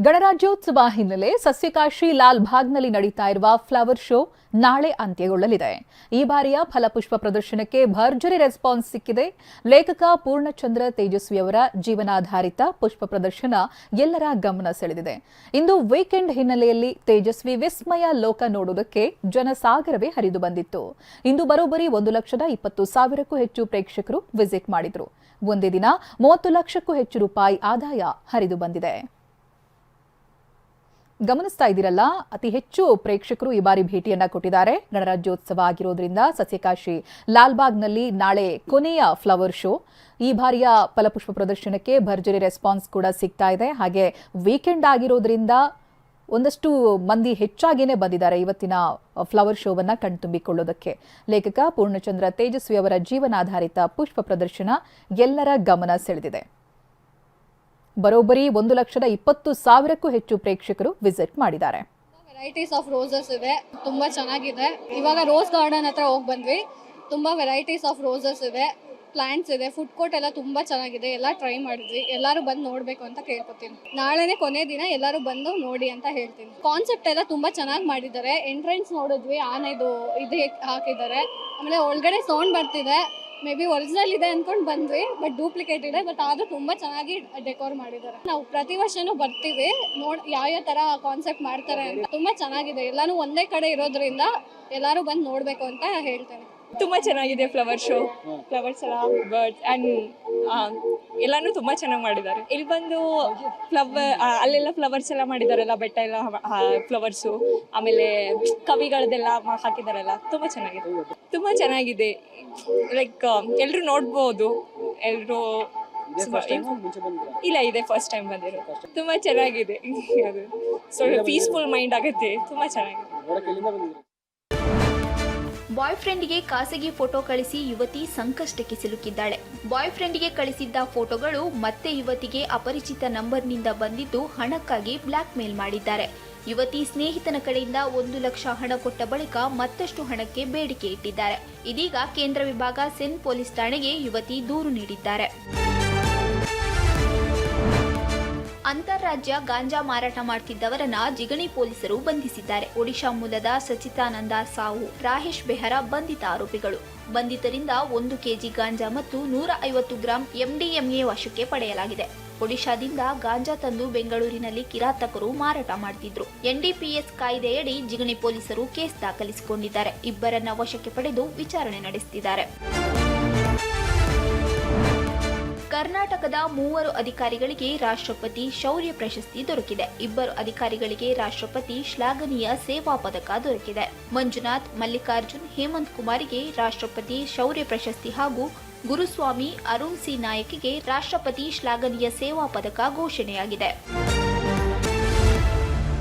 ಗಣರಾಜ್ಯೋತ್ಸವ ಹಿನ್ನೆಲೆ ಸಸ್ಯಕಾಶಿ ಲಾಲ್ ಭಾಗ್ನಲ್ಲಿ ನಡೀತಾ ಇರುವ ಫ್ಲವರ್ ಶೋ ನಾಳೆ ಅಂತ್ಯಗೊಳ್ಳಲಿದೆ. ಈ ಬಾರಿಯ ಫಲಪುಷ್ಪ ಪ್ರದರ್ಶನಕ್ಕೆ ಭರ್ಜರಿ ರೆಸ್ಪಾನ್ಸ್ ಸಿಕ್ಕಿದೆ. ಲೇಖಕ ಪೂರ್ಣಚಂದ್ರ ತೇಜಸ್ವಿ ಅವರ ಜೀವನಾಧಾರಿತ ಪುಷ್ಪ ಪ್ರದರ್ಶನ ಎಲ್ಲರ ಗಮನ ಸೆಳೆದಿದೆ. ಇಂದು ವೀಕೆಂಡ್ ಹಿನ್ನೆಲೆಯಲ್ಲಿ ತೇಜಸ್ವಿ ವಿಸ್ಮಯ ಲೋಕ ನೋಡುವುದಕ್ಕೆ ಜನಸಾಗರವೇ ಹರಿದು ಬಂದಿತ್ತು. ಇಂದು ಬರೋಬ್ಬರಿ ಒಂದು ಲಕ್ಷದ ಇಪ್ಪತ್ತು ಸಾವಿರಕ್ಕೂ ಹೆಚ್ಚು ಪ್ರೇಕ್ಷಕರು ವಿಸಿಟ್ ಮಾಡಿದರು. ಒಂದೇ ದಿನ ಮೂವತ್ತು ಲಕ್ಷಕ್ಕೂ ಹೆಚ್ಚು ರೂಪಾಯಿ ಆದಾಯ ಹರಿದು ಬಂದಿದೆ. ಗಮನಿಸ್ತಾ ಇದ್ದೀರಲ್ಲ, ಅತಿ ಹೆಚ್ಚು ಪ್ರೇಕ್ಷಕರು ಈ ಬಾರಿ ಭೇಟಿಯನ್ನ ಕೊಟ್ಟಿದ್ದಾರೆ. ಗಣರಾಜ್ಯೋತ್ಸವ ಆಗಿರೋದ್ರಿಂದ ಸಸ್ಯಕಾಶಿ ಲಾಲ್ಬಾಗ್ನಲ್ಲಿ ನಾಳೆ ಕೊನೆಯ ಫ್ಲವರ್ ಶೋ. ಈ ಬಾರಿಯ ಫಲಪುಷ್ಪ ಪ್ರದರ್ಶನಕ್ಕೆ ಭರ್ಜರಿ ರೆಸ್ಪಾನ್ಸ್ ಕೂಡ ಸಿಗ್ತಾ ಇದೆ. ಹಾಗೆ ವೀಕೆಂಡ್ ಆಗಿರೋದ್ರಿಂದ ಒಂದಷ್ಟು ಮಂದಿ ಹೆಚ್ಚಾಗೇನೆ ಬಂದಿದ್ದಾರೆ ಇವತ್ತಿನ ಫ್ಲವರ್ ಶೋವನ್ನ ಕಣ್ತುಂಬಿಕೊಳ್ಳೋದಕ್ಕೆ. ಲೇಖಕ ಪೂರ್ಣಚಂದ್ರ ತೇಜಸ್ವಿ ಅವರ ಜೀವನಾಧಾರಿತ ಪುಷ್ಪ ಪ್ರದರ್ಶನ ಎಲ್ಲರ ಗಮನ ಸೆಳೆದಿದೆ. ಬರೋಬ್ಬರಿ ಒಂದು ಲಕ್ಷದ ಇಪ್ಪತ್ತು ಸಾವಿರಕ್ಕೂ ಹೆಚ್ಚು ಪ್ರೇಕ್ಷಕರು ವಿಸಿಟ್ ಮಾಡಿದ್ದಾರೆ. ವೆರೈಟೀಸ್ ಆಫ್ ರೋಸಸ್ ಇದೆ ತುಂಬಾ ಚೆನ್ನಾಗಿದೆ. ಇವಾಗ ರೋಸ್ ಗಾರ್ಡನ್ ಹತ್ರ ಹೋಗಿ ಬಂದ್ವಿ. ತುಂಬಾ ವೆರೈಟೀಸ್ ಆಫ್ ರೋಸಸ್ ಇದೆ ಪ್ಲಾಂಟ್ಸ್ ಇದೆ. ಫುಡ್ ಕೋರ್ಟ್ ಎಲ್ಲ ತುಂಬಾ ಚೆನ್ನಾಗಿದೆ. ಎಲ್ಲ ಟ್ರೈ ಮಾಡಿದ್ವಿ. ಎಲ್ಲರೂ ಬಂದು ನೋಡಬೇಕು ಅಂತ ಕೇಳ್ಕೊತೀನಿ. ನಾಳೆನೇ ಕೊನೆ ದಿನ ಎಲ್ಲರೂ ಬಂದು ನೋಡಿ ಅಂತ ಹೇಳ್ತೀನಿ. ಕಾನ್ಸೆಪ್ಟ್ ಎಲ್ಲ ತುಂಬಾ ಚೆನ್ನಾಗಿ ಮಾಡಿದ್ದಾರೆ. ಎಂಟ್ರೆನ್ಸ್ ನೋಡಿದ್ವಿ. ಆನೆದು ಇದು ಹಾಕಿದ್ದಾರೆ. ಆಮೇಲೆ ಒಳಗಡೆ ಸೌಂಡ್ ಬರ್ತಿದೆ. ಮೇ ಬಿ ಒರಿಜಿನಲ್ ಇದೆ ಅನ್ಕೊಂಡು ಬಂದ್ವಿ ಬಟ್ ಡೂಪ್ಲಿಕೇಟ್ ಇದೆ ಬಟ್ ಆದ್ರೂ ತುಂಬಾ ಚೆನ್ನಾಗಿ ಡೆಕೋರ್ ಮಾಡಿದ್ದಾರೆ. ನಾವು ಪ್ರತಿ ವರ್ಷನೂ ಬರ್ತೀವಿ, ನೋಡ್, ಯಾವ ತರ ಕಾನ್ಸೆಪ್ಟ್ ಮಾಡ್ತಾರೆ ಅಂತ. ತುಂಬಾ ಚೆನ್ನಾಗಿದೆ. ಎಲ್ಲಾನು ಒಂದೇ ಕಡೆ ಇರೋದ್ರಿಂದ ಎಲ್ಲರೂ ಬಂದು ನೋಡ್ಬೇಕು ಅಂತ ಹೇಳ್ತೇನೆ. ತುಂಬ ಚೆನ್ನಾಗಿದೆ ಫ್ಲವರ್ ಶೋ ಫ್ಲವರ್ಸ್ ಎಲ್ಲ ಬರ್ಡ್ಸ್ ಅಂಡ್ ಎಲ್ಲಾನು ತುಂಬ ಚೆನ್ನಾಗಿ ಮಾಡಿದ್ದಾರೆ. ಇಲ್ಲಿ ಬಂದು ಫ್ಲವರ್ ಅಲ್ಲೆಲ್ಲ ಫ್ಲವರ್ಸ್ ಎಲ್ಲ ಮಾಡಿದಾರಲ್ಲ ಬೆಟ್ಟ ಎಲ್ಲ ಫ್ಲವರ್ಸು ಆಮೇಲೆ ಕವಿಗಳದೆಲ್ಲ ಹಾಕಿದಾರಲ್ಲ ತುಂಬ ಚೆನ್ನಾಗಿದೆ. ತುಂಬ ಚೆನ್ನಾಗಿದೆ. ಲೈಕ್ ಎಲ್ಲರೂ ನೋಡ್ಬೋದು. ಎಲ್ಲರೂ ಇಲ್ಲ ಇದೆ ಫಸ್ಟ್ ಟೈಮ್ ಬಂದಿರೋದು ತುಂಬ ಚೆನ್ನಾಗಿದೆ. ಅದು ಸೊ ಪೀಸ್ಫುಲ್ ಮೈಂಡ್ ಆಗುತ್ತೆ. ತುಂಬ ಚೆನ್ನಾಗಿದೆ. ಬಾಯ್ ಫ್ರೆಂಡ್ಗೆ ಖಾಸಗಿ ಫೋಟೋ ಕಳಿಸಿ ಯುವತಿ ಸಂಕಷ್ಟಕ್ಕೆ ಸಿಲುಕಿದ್ದಾಳೆ. ಬಾಯ್ ಫ್ರೆಂಡ್ಗೆ ಕಳಿಸಿದ್ದ ಫೋಟೋಗಳು ಮತ್ತೆ ಯುವತಿಗೆ ಅಪರಿಚಿತ ನಂಬರ್ನಿಂದ ಬಂದಿದ್ದು ಹಣಕ್ಕಾಗಿ ಬ್ಲ್ಯಾಕ್ ಮೇಲ್ ಮಾಡಿದ್ದಾರೆ. ಯುವತಿ ಸ್ನೇಹಿತನ ಕಡೆಯಿಂದ ಒಂದು ಲಕ್ಷ ಹಣ ಕೊಟ್ಟ ಬಳಿಕ ಮತ್ತಷ್ಟು ಹಣಕ್ಕೆ ಬೇಡಿಕೆ ಇಟ್ಟಿದ್ದಾರೆ. ಇದೀಗ ಕೇಂದ್ರ ವಿಭಾಗ ಸೆನ್ ಪೊಲೀಸ್ ಠಾಣೆಗೆ ಯುವತಿ ದೂರು ನೀಡಿದ್ದಾರೆ. ಅಂತಾರಾಜ್ಯ ಗಾಂಜಾ ಮಾರಾಟ ಮಾಡ್ತಿದ್ದವರನ್ನ ಜಿಗಣಿ ಪೊಲೀಸರು ಬಂಧಿಸಿದ್ದಾರೆ. ಒಡಿಶಾ ಮೂಲದ ಸಚಿತಾನಂದ ಸಾವು ರಾಹೇಶ್ ಬೆಹರ ಬಂಧಿತ ಆರೋಪಿಗಳು. ಬಂಧಿತರಿಂದ ಒಂದು ಕೆಜಿ ಗಾಂಜಾ ಮತ್ತು ನೂರ ಐವತ್ತು ಗ್ರಾಂ ಎಂಡಿಎಂಎ ವಶಕ್ಕೆ ಪಡೆಯಲಾಗಿದೆ. ಒಡಿಶಾದಿಂದ ಗಾಂಜಾ ತಂದು ಬೆಂಗಳೂರಿನಲ್ಲಿ ಕಿರಾತಕರು ಮಾರಾಟ ಮಾಡುತ್ತಿದ್ದರು ಎನ್ಡಿಪಿಎಸ್ ಕಾಯ್ದೆಯಡಿ ಜಿಗಣಿ ಪೊಲೀಸರು ಕೇಸ್ ದಾಖಲಿಸಿಕೊಂಡಿದ್ದಾರೆ. ಇಬ್ಬರನ್ನ ವಶಕ್ಕೆ ಪಡೆದು ವಿಚಾರಣೆ ನಡೆಸುತ್ತಿದ್ದಾರೆ ಕರ್ನಾಟಕದ ಮೂವರು ಅಧಿಕಾರಿಗಳಿಗೆ ರಾಷ್ಟ್ರಪತಿ ಶೌರ್ಯ ಪ್ರಶಸ್ತಿ ದೊರಕಿದೆ. ಇಬ್ಬರು ಅಧಿಕಾರಿಗಳಿಗೆ ರಾಷ್ಟ್ರಪತಿ ಶ್ಲಾಘನೀಯ ಸೇವಾ ಪದಕ ದೊರಕಿದೆ. ಮಂಜುನಾಥ್, ಮಲ್ಲಿಕಾರ್ಜುನ್, ಹೇಮಂತ್ ಕುಮಾರಿಗೆ ರಾಷ್ಟ್ರಪತಿ ಶೌರ್ಯ ಪ್ರಶಸ್ತಿ ಹಾಗೂ ಗುರುಸ್ವಾಮಿ ಅರುಣ್ ಸಿ ನಾಯಕಿಗೆ ರಾಷ್ಟ್ರಪತಿ ಶ್ಲಾಘನೀಯ ಸೇವಾ ಪದಕ ಘೋಷಣೆಯಾಗಿದೆ.